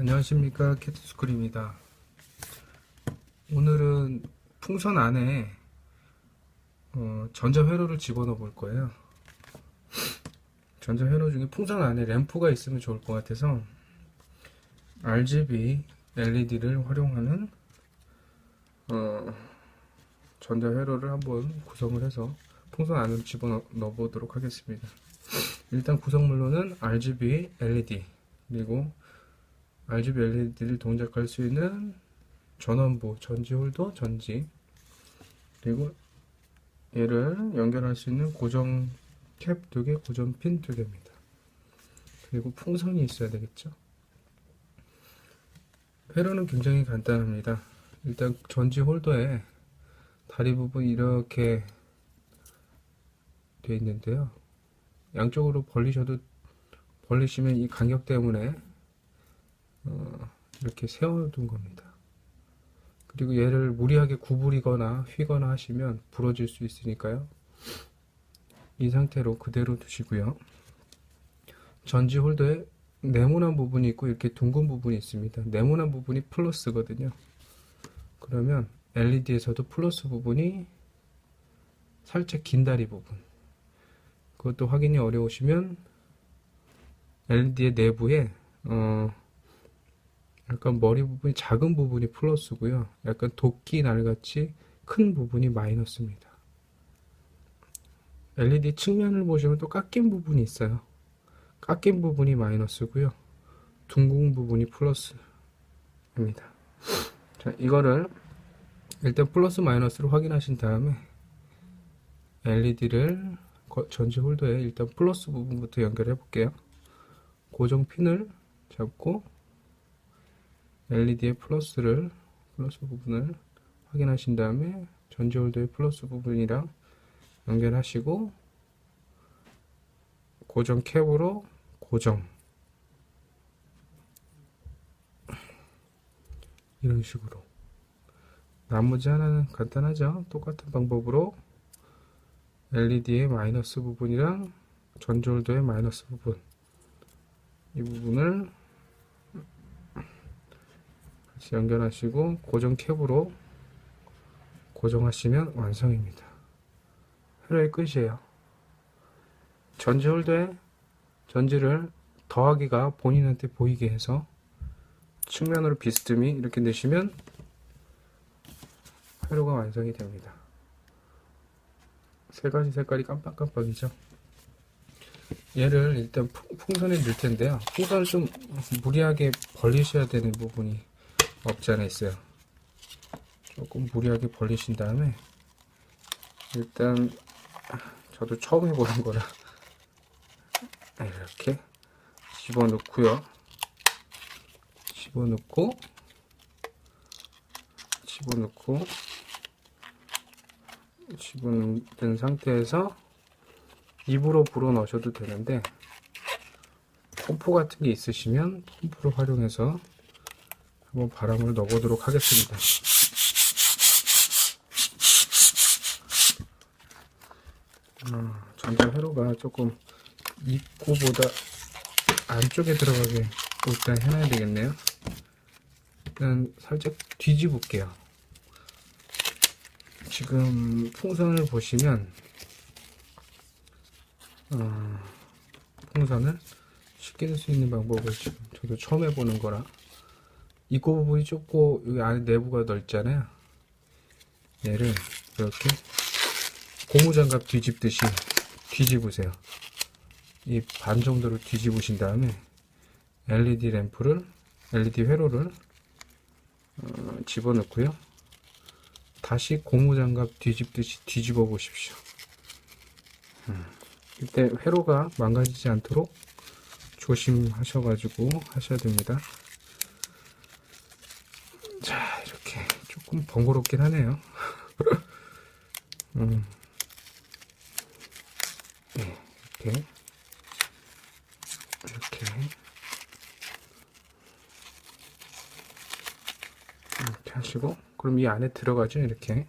안녕하십니까 캣스쿨입니다. 오늘은 풍선 안에 어, 전자회로를 집어넣어 볼 거예요. 전자회로 중에 풍선 안에 램프가 있으면 좋을 것 같아서 RGB LED를 활용하는 어, 전자회로를 한번 구성을 해서 풍선 안으로 집어넣어 보도록 하겠습니다. 일단 구성물로는 RGB LED 그리고 RGB LED를 동작할 수 있는 전원부, 전지 홀더, 전지 그리고 얘를 연결할 수 있는 고정 캡 두 개, 고정 핀 두 개입니다. 그리고 풍선이 있어야 되겠죠. 회로는 굉장히 간단합니다. 일단 전지 홀더에 다리 부분 이렇게 되어 있는데요. 양쪽으로 벌리셔도 벌리시면 이 간격 때문에 어, 이렇게 세워둔 겁니다. 그리고 얘를 무리하게 구부리거나 휘거나 하시면 부러질 수 있으니까요. 이 상태로 그대로 두시고요. 전지 홀더에 네모난 부분이 있고 이렇게 둥근 부분이 있습니다. 네모난 부분이 플러스거든요. 그러면 LED에서도 플러스 부분이 살짝 긴 다리 부분. 그것도 확인이 어려우시면 LED의 내부에 어, 약간 머리 부분이 작은 부분이 플러스고요. 약간 도끼 날같이 큰 부분이 마이너스입니다. LED 측면을 보시면 또 깎인 부분이 있어요. 깎인 부분이 마이너스고요. 둥근 부분이 플러스입니다. 자, 이거를 일단 플러스 마이너스를 확인하신 다음에 LED를 전지 홀더에 일단 플러스 부분부터 연결해 볼게요. 고정 핀을 잡고 LED의 플러스를 플러스 부분을 확인하신 다음에 전지 홀더의 플러스 부분이랑 연결하시고 고정 캡으로 고정. 이런 식으로. 나머지 하나는 간단하죠? 똑같은 방법으로 LED의 마이너스 부분이랑 전지 홀더의 마이너스 부분. 이 부분을 같이 연결하시고 고정 캡으로 고정하시면 완성입니다. 회로의 끝이에요. 전지 홀더에 전지를 더하기가 본인한테 보이게 해서 측면으로 비스듬히 이렇게 넣으시면 회로가 완성이 됩니다. 세 가지 색깔이 깜빡깜빡이죠. 얘를 일단 풍- 풍선에 넣을 텐데요. 풍선을 좀 무리하게 벌리셔야 되는 부분이 없지 않아 있어요. 조금 무리하게 벌리신 다음에 일단 저도 처음 해보는 거라 이렇게 집어넣고요. 집어넣고 집어넣고 집어넣은 상태에서 입으로 불어 넣으셔도 되는데 펌프 같은 게 있으시면 펌프를 활용해서 한번 바람을 넣어보도록 하겠습니다. 음, 전자 회로가 조금 입구보다 안쪽에 들어가게 일단 해놔야 되겠네요. 일단 살짝 뒤집을게요. 지금 풍선을 보시면 어, 풍선을 쉽게 될수 있는 방법을 지금 저도 처음 해보는 거라 입구 부분이 좁고 여기 안에 내부가 넓잖아요. 얘를 이렇게 고무장갑 뒤집듯이 뒤집으세요. 이 반 정도로 뒤집으신 다음에 LED 램프를 LED 회로를 어, 집어넣고요. 다시 고무장갑 뒤집듯이 뒤집어 보십시오. 음, 이때 회로가 망가지지 않도록 조심하셔가지고 하셔야 됩니다. 자, 조금 번거롭긴 하네요. 음. 네, 이렇게. 이렇게. 이렇게 하시고, 그럼 이 안에 들어가죠, 이렇게.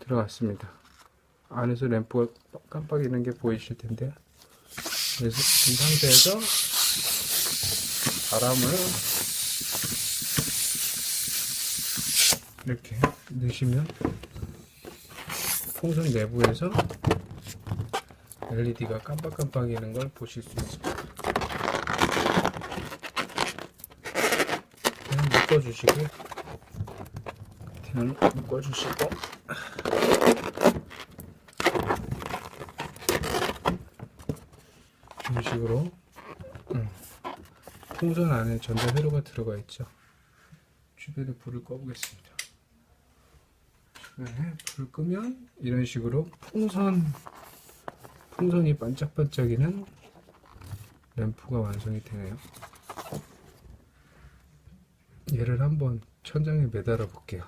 들어갔습니다. 안에서 램프가 깜빡이는 게 보이실 텐데요. 그래서 이 상태에서 바람을 이렇게 넣으시면 풍선 내부에서 LED가 깜빡깜빡이는 걸 보실 수 있습니다. 그냥 묶어주시고요. 그냥 묶어주시고 이런 식으로 음, 풍선 안에 전자 회로가 들어가 있죠. 주변에 불을 꺼보겠습니다. 주변에 불을 끄면 이런 식으로 풍선 풍선이 반짝반짝이는 램프가 완성이 되네요. 얘를 한번 천장에 매달아 볼게요.